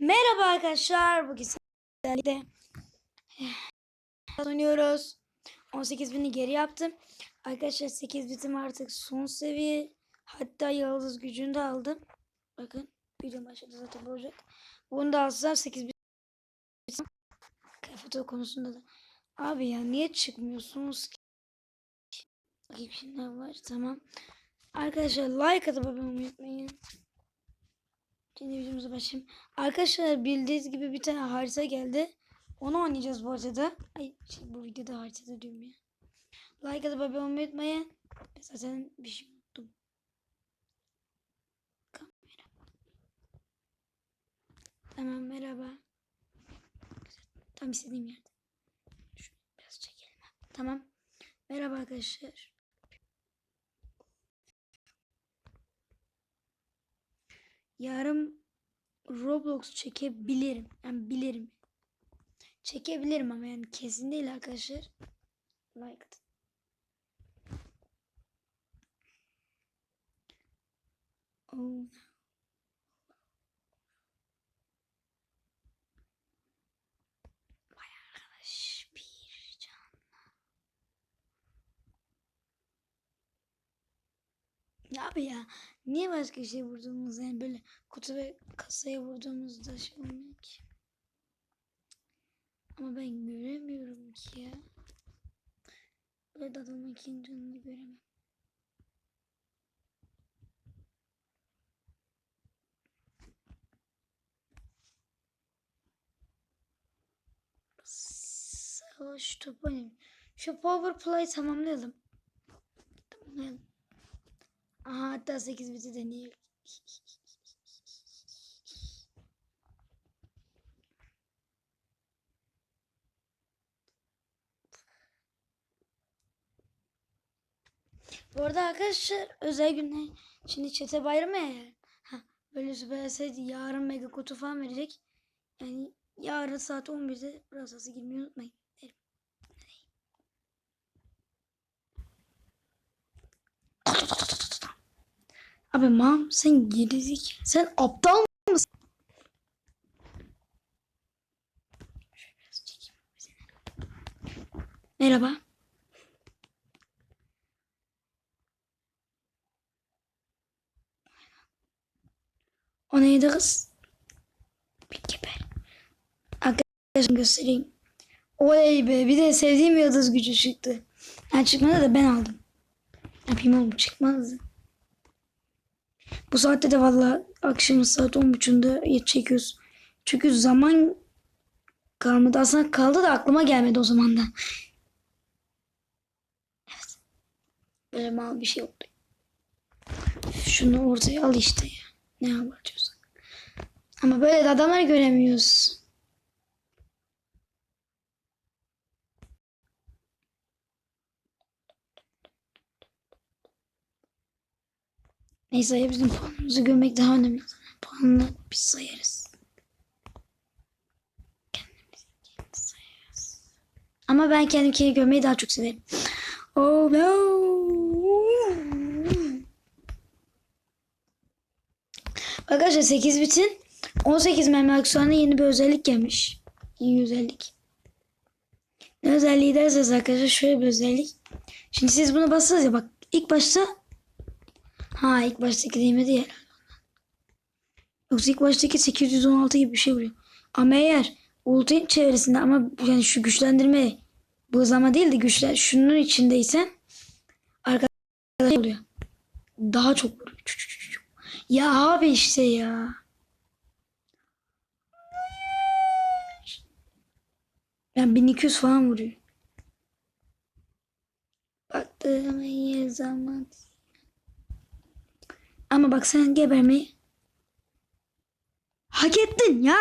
Merhaba arkadaşlar. Bugün sizlerle oynuyoruz. 18 bini geri yaptım. Arkadaşlar 8 bitim artık son seviye. Hatta yıldız gücünü de aldım. Bakın video başladı zaten olacak. Bunu da alsam 8 bitim. Foto konusunda da. Abi ya niye çıkmıyorsunuz ki? Bakayım ne var. Tamam. Arkadaşlar like atıp abone olmayı unutmayın. Şimdi videomuza başlayayım. Arkadaşlar bildiğiniz gibi bir tane harita geldi. Onu oynayacağız bu haritada. Ay şey, bu videoda haritada diyorum ya. Like atıp abone olmayı unutmayın. Ben zaten bir şey unuttum. Kamera. Tamam merhaba. Tam istediğim yerde. Şunu biraz çekelim. Tamam. Merhaba arkadaşlar. Yarın Roblox çekebilirim. Yani bilirim. Çekebilirim ama yani kesin değil arkadaşlar. Like atın. Oh. Vay arkadaş bir canlı. Ya abi ya niye başka şey vurduğumuz yani böyle kutu ve kasaya vurduğumuzda şey olmuyor ki. Ama ben göremiyorum ki ya. Böyle adamın ikinci göremem. Savaş topu oynayayım. Şu power play tamamlayalım. Tamamlayalım. Aha hatta 8 biti deneyelim. Bu arada arkadaşlar özel günler şimdi çete bayramı ya yani. Ha, böyle Supercell yarın mega kutu falan verecek. Yani yarın saat 11'de burası girmeyi unutmayın. Abi mam sen gerizik. Sen aptal mısın? Merhaba. O neydi kız? Bir geber. Arkadaşım göstereyim. Oley be bir de sevdiğim yıldız gücü çıktı. Yani çıkmadı da ben aldım. Yapayım oğlum çıkmazdı. Bu saatte de valla akşam saat 10.30'da çekiyoruz. Çünkü zaman kalmadı. Aslında kaldı da aklıma gelmedi o zaman da. Evet. Böyle mal bir şey oldu. Şunu ortaya al işte ya. Ne abartıyorsun. Ama böyle de adamları göremiyoruz. Neyse bizim puanımızı görmek daha önemli. Puanını biz sayarız. Kendimizi kendi sayarız. Ama ben kendimkini görmeyi daha çok severim. Oh no. Arkadaşlar 8 bitin 18 meme aksuana yeni bir özellik gelmiş. Yeni özellik. Ne özelliği derseniz arkadaşlar şöyle bir özellik. Şimdi siz bunu basınız ya bak ilk başta Ha ilk baştaki değmedi ya. Yoksa ilk baştaki 816 gibi bir şey vuruyor. Ama eğer ultinin çevresinde ama yani şu güçlendirme bu hızlama değil de güçler şunun içindeysen arkadaşlar oluyor. Daha çok vuruyor. Ya abi işte ya. Yani 1200 falan vuruyor. Baktığım iyi zaman. Ama bak sen gebermeyi hak ettin ya.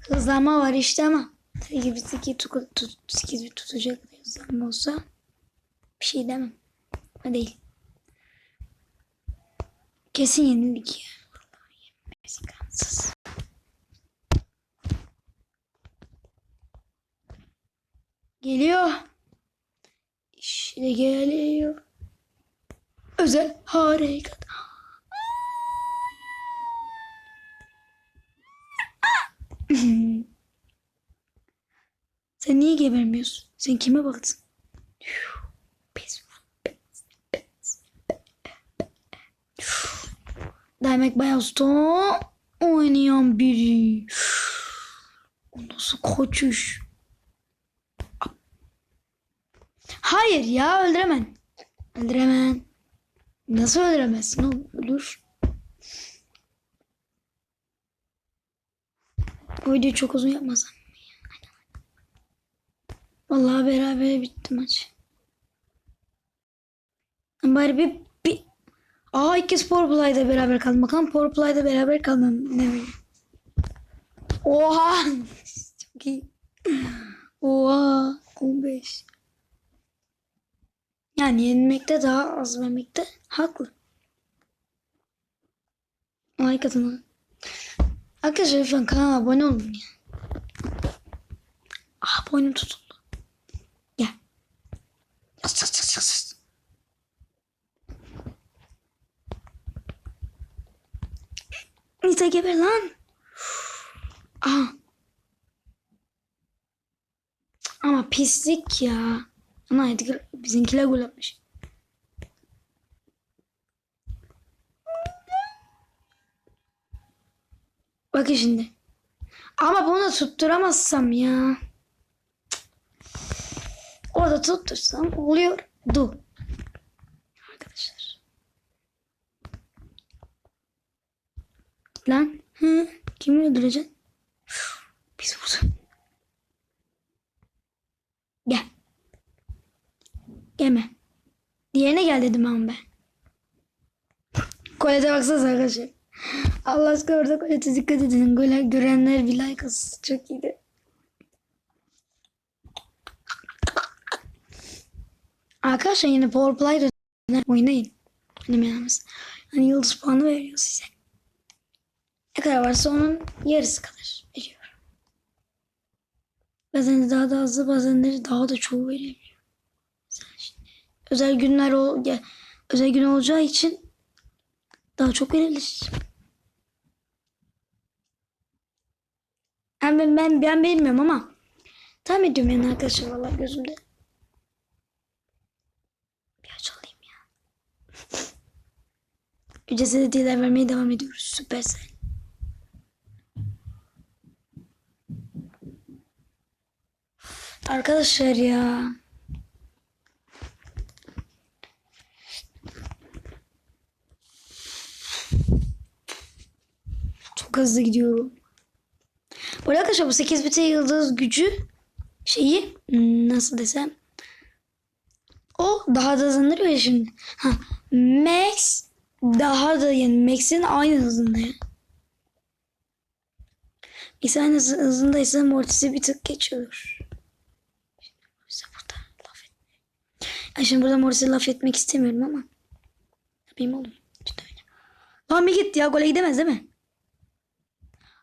Hızlanma var işte ama 8 8 tut, tut, 8 tutacak hızlanma olsa bir şey demem. Ama değil. Kesin yenildik ya. İmkansız. Geliyor. İşte geliyor özel harika. Sen niye gebermiyorsun? Sen kime baktın? Demek bayağı stone oynayan biri. O nasıl koçuş? Hayır ya öldüremen. Öldüremen. Nasıl öldüremezsin oğlum? Ölür. Bu videoyu çok uzun yapmasam. Vallahi beraber bitti maç. Bari bir, bir... Aa iki kez Powerplay'da beraber kaldım. Bakalım Powerplay'da beraber kalmam ne böyle. Oha! Çok iyi. Oha! 15. Yani yenilmekte daha az vermekte haklı. Like atın. Arkadaşlar lütfen kanala abone olun ya. Ah boynum tutuldu. Gel. Yas yas yas yas. Nita geber lan. Ah. Ama pislik ya. Ana Edgar bizimkiler gol atmış. Bakın şimdi. Ama bunu tutturamazsam ya. Orada tuttursam oluyor. Du. Arkadaşlar. Lan. Hı, kimi öldüreceksin? Biz burada. Gel. Gelme. Diğerine gel dedim ama ben. Kolete baksanıza arkadaşlar. Allah aşkına orada kolete dikkat edin. Gole görenler bir like atsın. Çok iyiydi. Arkadaşlar yine Powerplay'da oynayın. Oynamayanımız. Hani yıldız puanı veriyor size. Ne kadar varsa onun yarısı kadar veriyor. Bazen daha da azı bazen de daha da çoğu verebiliyor. Özel günler ol, özel gün olacağı için daha çok verilir. Yani ben, ben, ben bilmiyorum ama tahmin ediyorum yani arkadaşlar valla gözümde. Bir aç alayım ya. Ücretsiz hediyeler vermeye devam ediyoruz. Süpersel. Arkadaşlar ya. Çok hızlı gidiyorum. Bu arkadaşlar bu 8 bite yıldız gücü şeyi hmm, nasıl desem o daha da hızlanır ya şimdi. Ha, Max daha da yani Max'in aynı hızında. Max aynı hız- hızındaysa Mortis'i bir tık geçiyor. Laf şimdi burada Morris'e laf etmek istemiyorum ama. Yapayım oğlum. Lan bir git ya gole gidemez değil mi?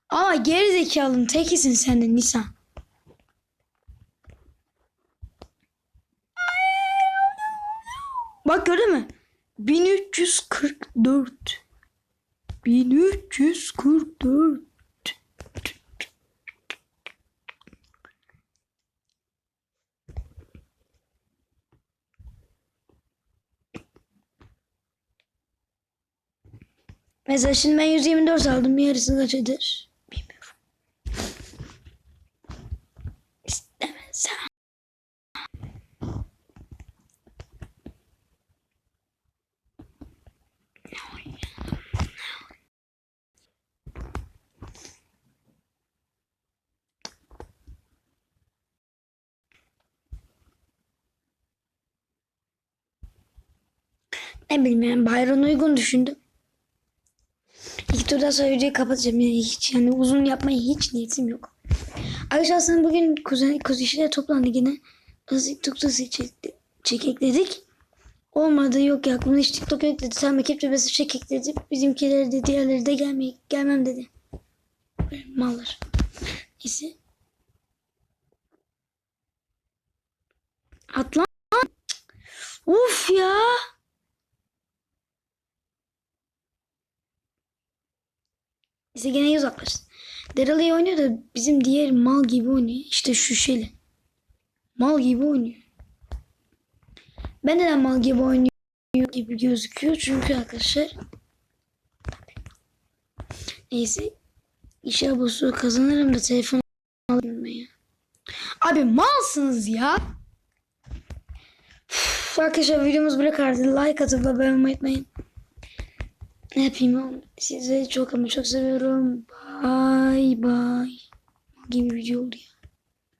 Ama geri zekalının tekisin sen de Nisa. Bak gördün mü? 1344. 1344. Mesela şimdi ben 124 aldım. Yarısı kaç eder? Bilmiyorum. İstemezsem. Ne bileyim yani Bayron uygun düşündüm. İki turdan sonra videoyu kapatacağım. Yani hiç yani uzun yapmaya hiç niyetim yok. Arkadaşlar aslında bugün kuzen, kuzişiyle toplandı yine. Nasıl TikTok'ta çekti, çekek dedik. Olmadı yok ya aklımda hiç TikTok yok dedi. Sen ekip tübesi çekek dedi. Bizimkileri de diğerleri de gelmey gelmem dedi. Mallar. Neyse. Atlan. Uf ya. Neyse gene uzaklaştı. Daryl iyi oynuyor da bizim diğer mal gibi oynuyor. İşte şu şeyle. mal gibi oynuyor. Ben neden mal gibi oynuyor gibi gözüküyor? Çünkü arkadaşlar neyse işe basıyor kazanırım da telefon alayım ya. Abi malsınız ya. Üf, arkadaşlar videomuz böyle kaldı. Like atıp abone olmayı unutmayın. Ne yapayım? Sizi çok ama çok seviyorum. Bye bye. Gibi video oldu ya.